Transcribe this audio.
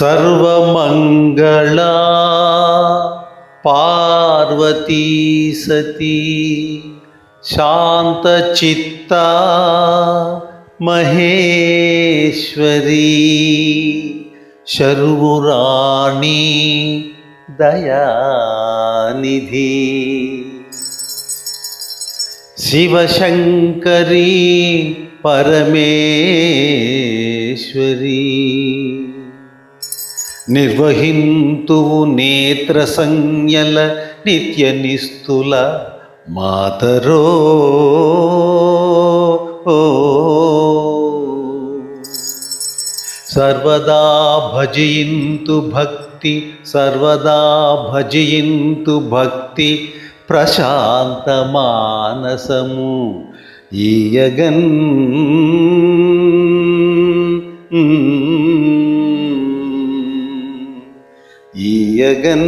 सर्वमङ्गला पार्वती सती शान्तचित्ता महेश्वरी शर्वुराणी दयानिधि शिवशङ्करी परमेश्वरी నిర్వహింతువు నేత్ర సంజ్ఞల నిత్య నిస్తుల మాతరో. సర్వదా భజయింతు భక్తి సర్వదా భజయింతు భక్తి ప్రశాంత మానసము ఈయగన్. ഈയകൻ